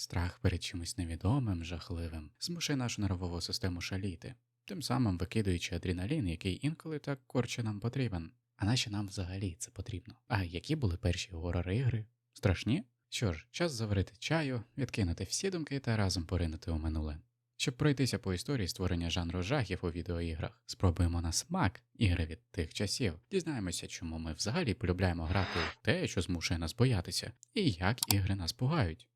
Страх перед чимось невідомим, жахливим, змушує нашу нервову систему шаліти, тим самим викидуючи адреналін, який інколи так корче нам потрібен. А нащо нам взагалі це потрібно? А які були перші горор ігри? Страшні? Що ж, час заварити чаю, відкинути всі думки та разом поринути у минуле. Щоб пройтися по історії створення жанру жахів у відеоіграх, спробуємо на смак ігри від тих часів, дізнаємося, чому ми взагалі полюбляємо грати в те, що змушує нас боятися, і як ігри нас пугають.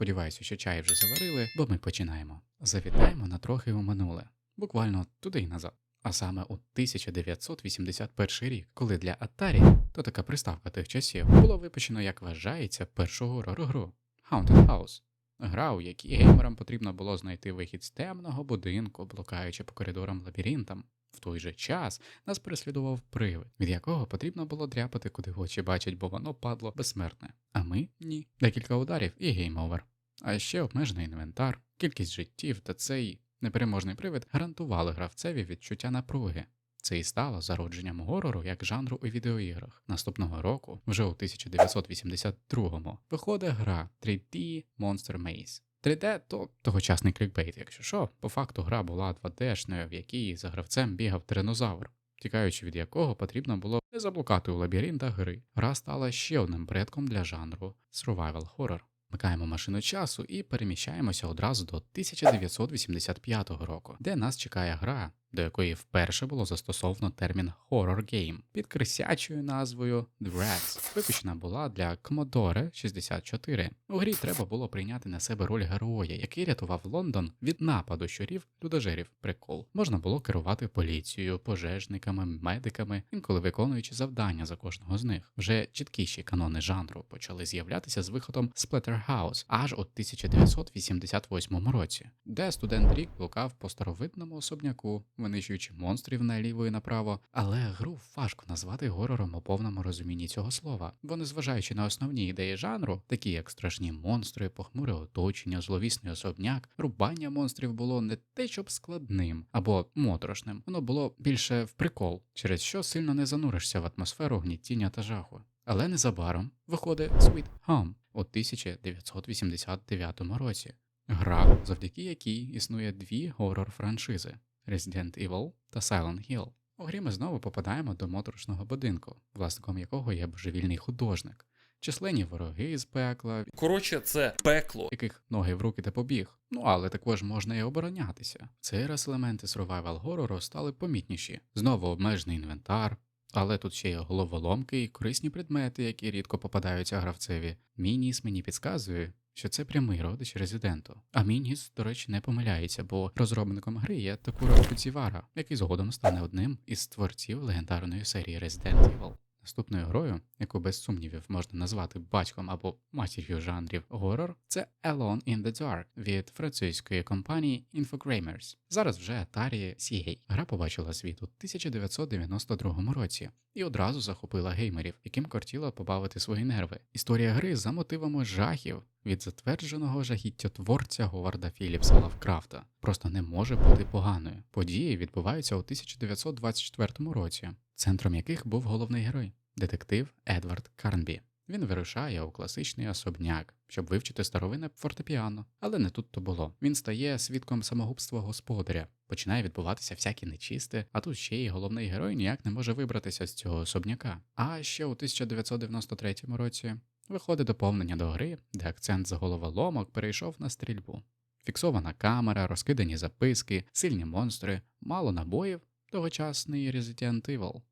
Сподіваюся, що чай вже заварили, бо ми починаємо. Завітаємо на трохи у минуле, буквально туди й назад. А саме у 1981 рік, коли для Atari, то така приставка тих часів, було випущено, як вважається, першу горор-гру Haunted House. Гра, у якій геймерам потрібно було знайти вихід з темного будинку, блукаючи по коридорам лабіринтам. В той же час нас переслідував привид, від якого потрібно було дряпати, куди очі бачать, бо воно падло безсмертне. А ми ні. Декілька ударів і гейм-овер. А ще обмежений інвентар, кількість життів та цей непереможний привид гарантували гравцеві відчуття напруги. Це і стало зародженням горору як жанру у відеоіграх. Наступного року, вже у 1982-му, виходить гра 3D Monster Maze. 3D то тогочасний клікбейт, якщо що, по факту гра була 2D-шною, в якій за гравцем бігав тиренозавр, тікаючи від якого потрібно було не заблукати у лабіринтах гри. Гра стала ще одним предком для жанру survival horror. Вмикаємо машину часу і переміщаємося одразу до 1985 року, де нас чекає гра, до якої вперше було застосовано термін Horror Game під крисячою назвою Dreads. Випущена була для Commodore 64. У грі треба було прийняти на себе роль героя, який рятував Лондон від нападу щурів людожерів. Прикол можна було керувати поліцією, пожежниками, медиками, інколи виконуючи завдання за кожного з них. Вже чіткіші канони жанру почали з'являтися з виходом Splatterhouse аж у 1988 році, де студент Рік блукав по старовидному особняку, винищуючи монстрів наліво і направо. Але гру важко назвати горором у повному розумінні цього слова, бо незважаючи на основні ідеї жанру, такі як страшні монстри, похмуре оточення, зловісний особняк, рубання монстрів було не те, щоб складним або моторошним, воно було більше в прикол, через що сильно не зануришся в атмосферу гнітіння та жаху. Але незабаром виходить Sweet Home у 1989 році. Гра, завдяки якій існує дві горор-франшизи Resident Evil та Silent Hill. У грі ми знову попадаємо до моторошного будинку, власником якого є божевільний художник, численні вороги з пекла, Коротше, це пекло. яких ноги в руки та побіг. Ну але також можна і оборонятися. Цей раз елементи survival горору стали помітніші. Знову обмежений інвентар. Але тут ще є головоломки і корисні предмети, які рідко попадаються гравцеві. Мініс мені підказує, що це прямий родич резиденту. А Мініс, до речі, не помиляється, бо розробником гри є Такура Фудзівара, який згодом стане одним із творців легендарної серії Resident Evil. Наступною грою, яку без сумнівів можна назвати батьком або матір'ю жанрів горор, це Alone in the Dark від французької компанії Infogrammers. Зараз вже Atari CA. Гра побачила світ у 1992 році і одразу захопила геймерів, яким кортіло побавити свої нерви. Історія гри за мотивами жахів від затвердженого жахіттєтворця Говарда Філіпса Лавкрафта просто не може бути поганою. Події відбуваються у 1924 році, центром яких був головний герой детектив Едвард Карнбі. Він вирушає у класичний особняк, щоб вивчити старовинне фортепіано, але не тут то було. Він стає свідком самогубства господаря, починає відбуватися всякі нечисте, а тут ще й головний герой ніяк не може вибратися з цього особняка. А ще у 1993 році виходить доповнення до гри, де акцент з головоломок перейшов на стрільбу. Фіксована камера, розкидані записки, сильні монстри, мало набоїв, тогочасний Resident Evil.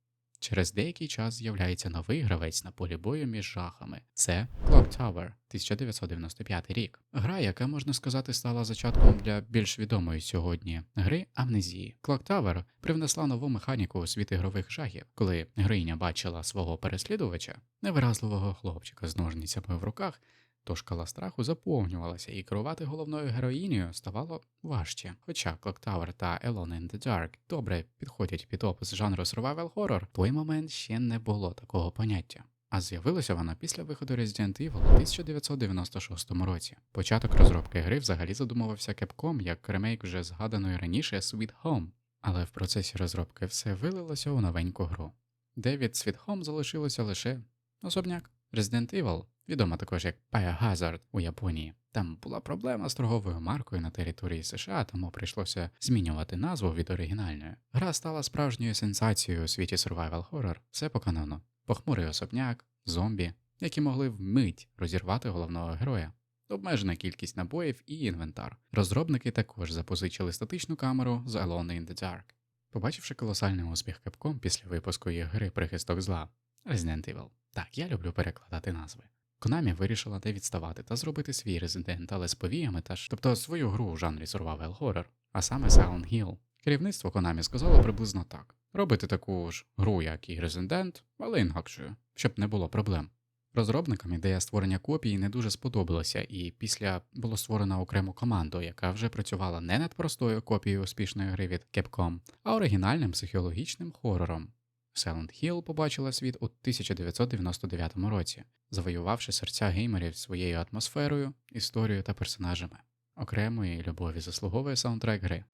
Через деякий час з'являється новий гравець на полі бою між жахами. Це Clock Tower 1995 рік. Гра, яка можна сказати, стала зачатком для більш відомої сьогодні гри Амнезії. Clock Tower привнесла нову механіку у світ ігрових жахів, коли героїня бачила свого переслідувача, невиразливого хлопчика з ножницями в руках. То шкала страху заповнювалася, і керувати головною героїнею ставало важче. Хоча Clock Tower та Alone in the Dark добре підходять під опис жанру survival horror, в той момент ще не було такого поняття. А з'явилася вона після виходу Resident Evil у 1996 році. Початок розробки гри взагалі задумувався Capcom як ремейк вже згаданої раніше Sweet Home, але в процесі розробки все вилилося у новеньку гру. Де від Sweet Home залишилося лише особняк. Resident Evil, відома також як Biohazard у Японії, Там була проблема з торговою маркою на території США, тому прийшлося змінювати назву від оригінальної. Гра стала справжньою сенсацією у світі survival horror, все по канону. Похмурий особняк, зомбі, які могли вмить розірвати головного героя. Обмежена кількість набоїв і інвентар. Розробники також запозичили статичну камеру з Alone in the Dark. Побачивши колосальний успіх Capcom після випуску їх гри Прихисток зла Resident Evil. Так, я люблю перекладати назви. Konami вирішила не відставати та зробити свій Resident, але з повіями та ж, тобто свою гру у жанрі survival horror, а саме Silent Hill. Керівництво Konami сказало приблизно так: робити таку ж гру, як і Resident, але інакшою, щоб не було проблем. Розробникам ідея створення копії не дуже сподобалася, і після було створено окрему команду, яка вже працювала не над простою копією успішної гри від Capcom, а оригінальним психологічним хорором. Silent Hill побачила світ у 1999 році, завоювавши серця геймерів своєю атмосферою, історією та персонажами. Окремої любові заслуговує саундтрек гри.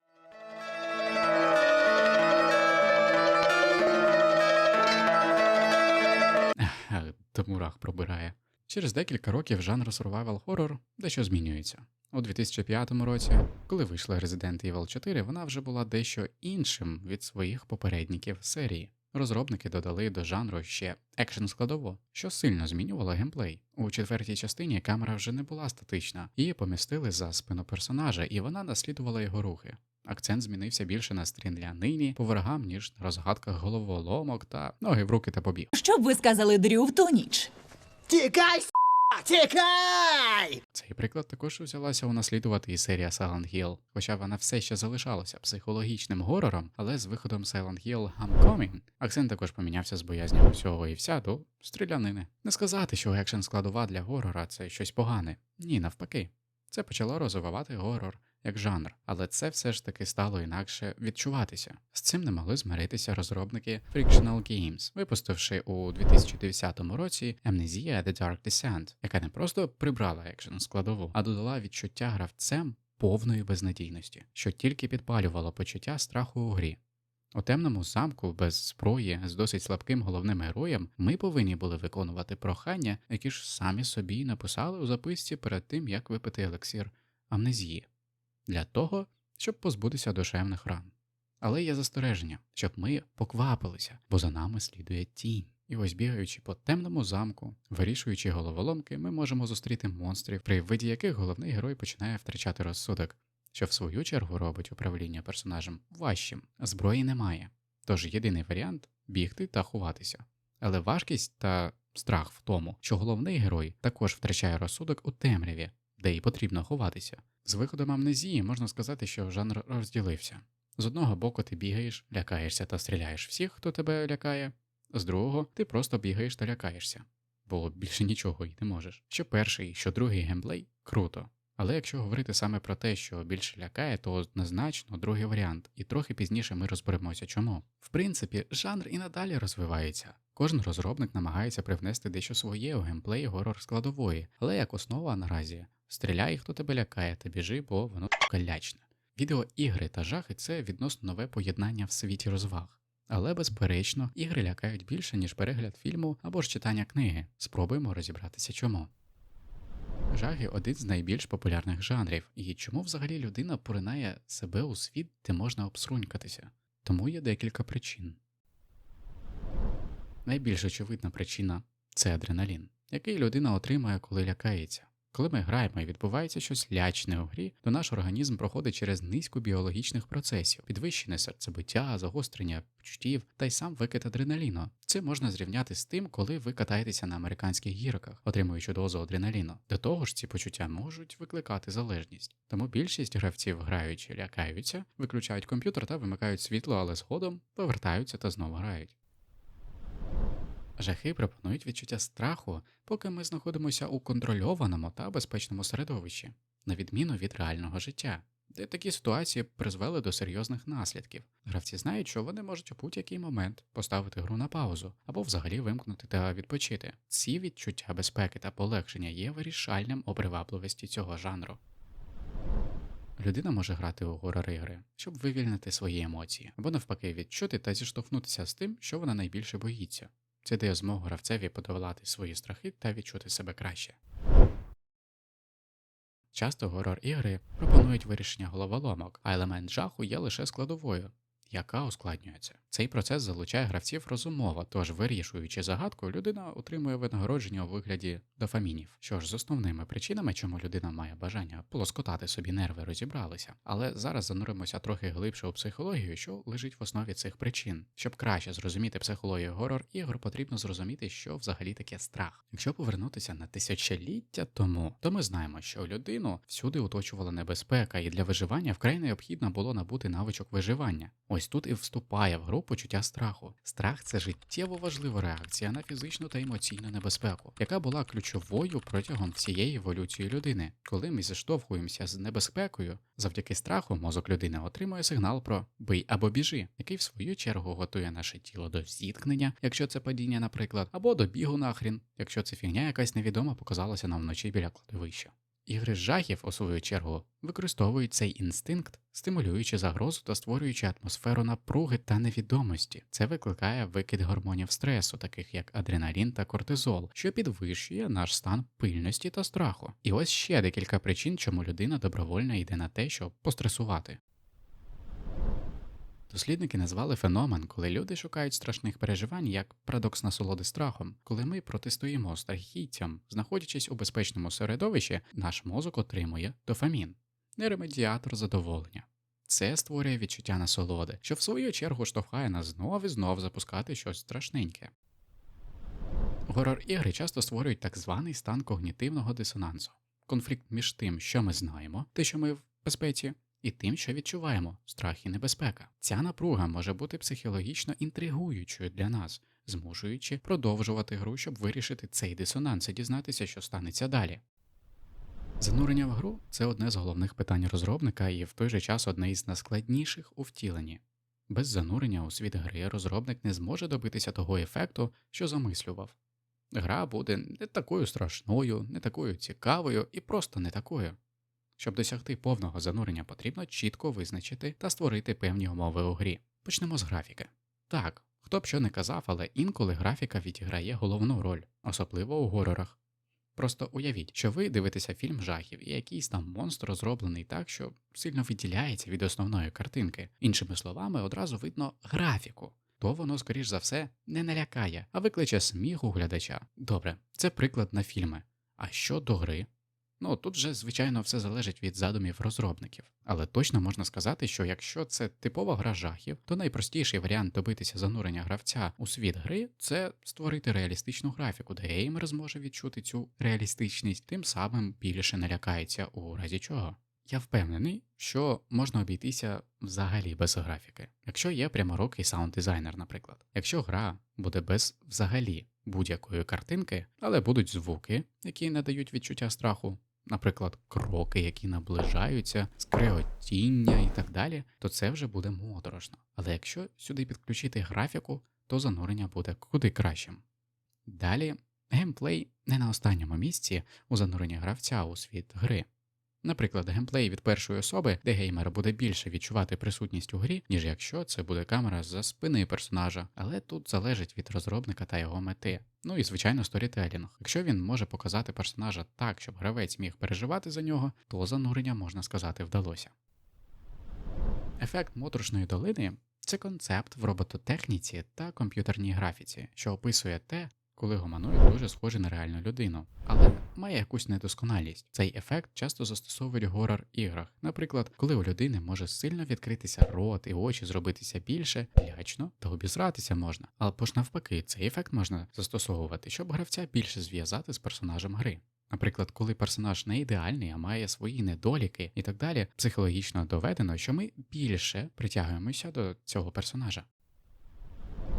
До мурах пробирає. Через декілька років жанр survival horror дещо змінюється. У 2005 році, коли вийшла Resident Evil 4, вона вже була дещо іншим від своїх попередників серії. Розробники додали до жанру ще екшн складову, що сильно змінювало геймплей. У четвертій частині камера вже не була статична, її помістили за спину персонажа, і вона наслідувала його рухи. Акцент змінився більше на стрілянині по ворогам, ніж на розгадках головоломок та ноги в руки та побіг. Що б ви сказали Дрю в ту ніч? Тікай, тікай! Цей приклад також взялася унаслідувати і серія Silent Hill, хоча вона все ще залишалася психологічним горором, але з виходом Silent Hill Homecoming акцент також помінявся з боязні усього і вся до стрілянини. Не сказати, що екшен складова для горора це щось погане. Ні, навпаки. Це почало розвивати горор як жанр, але це все ж таки стало інакше відчуватися. З цим не могли змиритися розробники Frictional Games, випустивши у 2010 році Amnesia The Dark Descent, яка не просто прибрала екшен складову, а додала відчуття гравцем повної безнадійності, що тільки підпалювало почуття страху у грі. У темному замку без зброї з досить слабким головним героєм ми повинні були виконувати прохання, які ж самі собі написали у записці перед тим, як випити елексір амнезії, для того, щоб позбутися душевних ран. Але є застереження, щоб ми поквапилися, бо за нами слідує тінь. І ось бігаючи по темному замку, вирішуючи головоломки, ми можемо зустріти монстрів, при виді яких головний герой починає втрачати розсудок, що в свою чергу робить управління персонажем важчим. Зброї немає. Тож єдиний варіант бігти та ховатися. Але важкість та страх в тому, що головний герой також втрачає розсудок у темряві, де й потрібно ховатися. З виходом амнезії можна сказати, що жанр розділився. З одного боку ти бігаєш, лякаєшся та стріляєш всіх, хто тебе лякає, з другого ти просто бігаєш та лякаєшся, бо більше нічого й не можеш. Що перший, що другий геймплей круто. Але якщо говорити саме про те, що більше лякає, то однозначно другий варіант, і трохи пізніше ми розберемося чому. В принципі, жанр і надалі розвивається. Кожен розробник намагається привнести дещо своє у геймплей горор складової, але як основа наразі стріляй, хто тебе лякає, та біжи, бо воно лячне. Відеоігри та жахи це відносно нове поєднання в світі розваг. Але, безперечно, ігри лякають більше, ніж перегляд фільму або ж читання книги. Спробуємо розібратися чому. Жахи один з найбільш популярних жанрів, і чому взагалі людина поринає себе у світ, де можна обсрунькатися? Тому є декілька причин. Найбільш очевидна причина це адреналін, який людина отримує, коли лякається. Коли ми граємо і відбувається щось лячне у грі, то наш організм проходить через низку біологічних процесів, підвищене серцебиття, загострення почуттів та й сам викид адреналіну. Це можна зрівняти з тим, коли ви катаєтеся на американських гірках, отримуючи дозу адреналіну. До того ж, ці почуття можуть викликати залежність. Тому більшість гравців, граючи, лякаються, виключають комп'ютер та вимикають світло, але згодом повертаються та знову грають. Жахи пропонують відчуття страху, поки ми знаходимося у контрольованому та безпечному середовищі, на відміну від реального життя, де такі ситуації призвели до серйозних наслідків. Гравці знають, що вони можуть у будь-який момент поставити гру на паузу або взагалі вимкнути та відпочити. Ці відчуття безпеки та полегшення є вирішальним у привабливості цього жанру. Людина може грати у горор-ігри, щоб вивільнити свої емоції, або навпаки відчути та зіштовхнутися з тим, що вона найбільше боїться. Це дає змогу гравцеві подолати свої страхи та відчути себе краще. Часто горор ігри пропонують вирішення головоломок, а елемент жаху є лише складовою, яка ускладнюється. Цей процес залучає гравців розумово, тож вирішуючи загадку, людина отримує винагородження у вигляді дофамінів. Що ж з основними причинами, чому людина має бажання полоскотати собі нерви, розібралися. Але зараз зануримося трохи глибше у психологію, що лежить в основі цих причин. Щоб краще зрозуміти психологію горор ігор, потрібно зрозуміти, що взагалі таке страх. Якщо повернутися на тисячоліття тому, то ми знаємо, що людину всюди оточувала небезпека, і для виживання вкрай необхідно було набути навичок виживання. Ось тут і вступає в гру почуття страху. Страх це життєво важлива реакція на фізичну та емоційну небезпеку, яка була ключовою протягом всієї еволюції людини. Коли ми зіштовхуємося з небезпекою, завдяки страху мозок людини отримує сигнал про бий або біжи, який в свою чергу готує наше тіло до зіткнення, якщо це падіння, наприклад, або до бігу нахрін, якщо це фігня якась невідома показалася нам вночі біля кладовища. Ігри жахів, у свою чергу, використовують цей інстинкт, стимулюючи загрозу та створюючи атмосферу напруги та невідомості. Це викликає викид гормонів стресу, таких як адреналін та кортизол, що підвищує наш стан пильності та страху. І ось ще декілька причин, чому людина добровольно йде на те, щоб постресувати. Дослідники назвали феномен, коли люди шукають страшних переживань як парадокс насолоди страхом. Коли ми протистоїмо страхіттям, знаходячись у безпечному середовищі, наш мозок отримує дофамін, нейромедіатор задоволення. Це створює відчуття насолоди, що в свою чергу штовхає нас знов і знов запускати щось страшненьке. Горор ігри часто створюють так званий стан когнітивного дисонансу, конфлікт між тим, що ми знаємо, те, що ми в безпеці, і тим, що відчуваємо страх і небезпека. Ця напруга може бути психологічно інтригуючою для нас, змушуючи продовжувати гру, щоб вирішити цей дисонанс і дізнатися, що станеться далі. Занурення в гру це одне з головних питань розробника і в той же час одне із найскладніших у втіленні. Без занурення у світ гри розробник не зможе добитися того ефекту, що замислював. Гра буде не такою страшною, не такою цікавою і просто не такою. Щоб досягти повного занурення, потрібно чітко визначити та створити певні умови у грі. Почнемо з графіки. Так, хто б що не казав, але інколи графіка відіграє головну роль, особливо у горорах. Просто уявіть, що ви дивитеся фільм жахів, і якийсь там монстр розроблений так, що сильно виділяється від основної картинки. Іншими словами, одразу видно графіку. То воно, скоріш за все, не налякає, а викличе сміх у глядача. Добре, це приклад на фільми. А що до гри? Ну тут же, звичайно, все залежить від задумів розробників, але точно можна сказати, що якщо це типова гра жахів, то найпростіший варіант добитися занурення гравця у світ гри це створити реалістичну графіку, де геймер зможе відчути цю реалістичність, тим самим більше не лякається у разі чого. Я впевнений, що можна обійтися взагалі без графіки, якщо є пряморукий саунд-дизайнер, наприклад. Якщо гра буде без взагалі будь-якої картинки, але будуть звуки, які надають відчуття страху, наприклад, кроки, які наближаються, скриготіння і так далі, то це вже буде моторошно. Але якщо сюди підключити графіку, то занурення буде куди кращим. Далі геймплей не на останньому місці у зануренні гравця у світ гри. Наприклад, геймплей від першої особи, де геймер буде більше відчувати присутність у грі, ніж якщо це буде камера за спини персонажа, але тут залежить від розробника та його мети. Ну і звичайно сторітелінг. Якщо він може показати персонажа так, щоб гравець міг переживати за нього, то занурення можна сказати вдалося. Ефект моторошної долини це концепт в робототехніці та комп'ютерній графіці, що описує те, коли гуманоїд дуже схожий на реальну людину, але має якусь недосконалість. Цей ефект часто застосовують в горор іграх. Наприклад, коли у людини може сильно відкритися рот і очі зробитися більше, лячно, то обісратися можна. Або ж навпаки, цей ефект можна застосовувати, щоб гравця більше зв'язати з персонажем гри. Наприклад, коли персонаж не ідеальний, а має свої недоліки і так далі, психологічно доведено, що ми більше притягуємося до цього персонажа.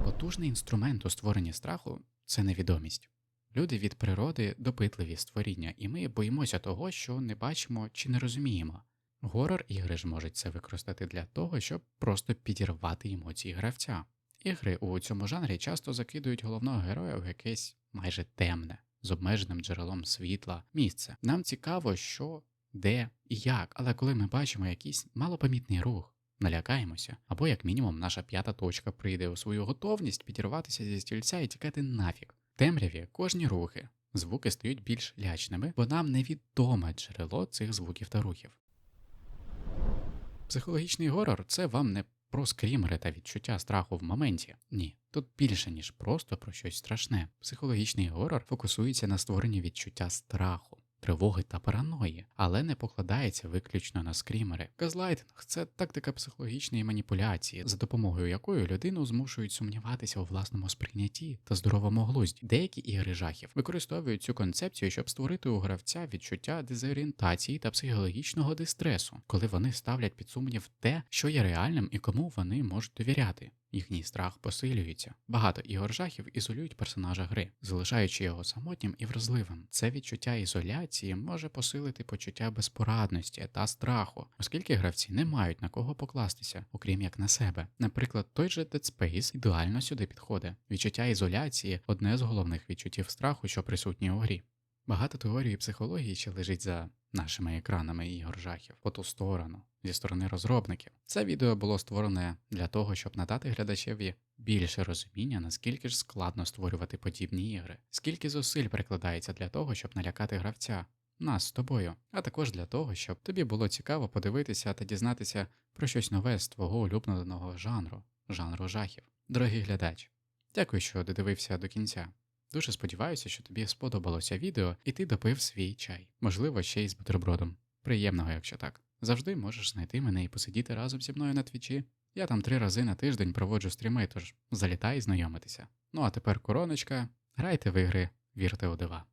Потужний інструмент у створенні страху це невідомість. Люди від природи допитливі створіння, і ми боїмося того, що не бачимо чи не розуміємо. Горор ігри ж можуть це використати для того, щоб просто підірвати емоції гравця. Ігри у цьому жанрі часто закидують головного героя в якесь майже темне, з обмеженим джерелом світла, місце. Нам цікаво, що, де і як, але коли ми бачимо якийсь малопомітний рух, налякаємося, або як мінімум наша п'ята точка прийде у свою готовність підірватися зі стільця і тікати нафіг. В темряві кожні рухи, звуки стають більш лячними, бо нам невідоме джерело цих звуків та рухів. Психологічний горор це вам не про скрімери та відчуття страху в моменті. Ні, тут більше, ніж просто про щось страшне. Психологічний горор фокусується на створенні відчуття страху. Тривоги та параної, але не покладається виключно на скрімери. Газлайтинг це тактика психологічної маніпуляції, за допомогою якої людину змушують сумніватися у власному сприйнятті та здоровому глузді. Деякі ігри жахів використовують цю концепцію, щоб створити у гравця відчуття дезорієнтації та психологічного дистресу, коли вони ставлять під сумнів те, що є реальним і кому вони можуть довіряти. Їхній страх посилюється. Багато ігор жахів ізолюють персонажа гри, залишаючи його самотнім і вразливим. Це відчуття ізоляції може посилити почуття безпорадності та страху, оскільки гравці не мають на кого покластися, окрім як на себе. Наприклад, той же Dead Space ідеально сюди підходить. Відчуття ізоляції одне з головних відчуттів страху, що присутні у грі. Багато теорії психології ще лежить за нашими екранами ігор жахів по ту сторону, зі сторони розробників. Це відео було створене для того, щоб надати глядачеві більше розуміння, наскільки ж складно створювати подібні ігри, скільки зусиль прикладається для того, щоб налякати гравця, нас з тобою, а також для того, щоб тобі було цікаво подивитися та дізнатися про щось нове з твого улюбленого жанру, жанру жахів. Дорогий глядач, дякую, що додивився до кінця. Дуже сподіваюся, що тобі сподобалося відео і ти допив свій чай, можливо, ще й з бутербродом. Приємного, якщо так. Завжди можеш знайти мене і посидіти разом зі мною на твічі. Я там три рази на тиждень проводжу стріми, тож залітай знайомитися. Ну а тепер короночка, грайте в ігри, вірте у дива.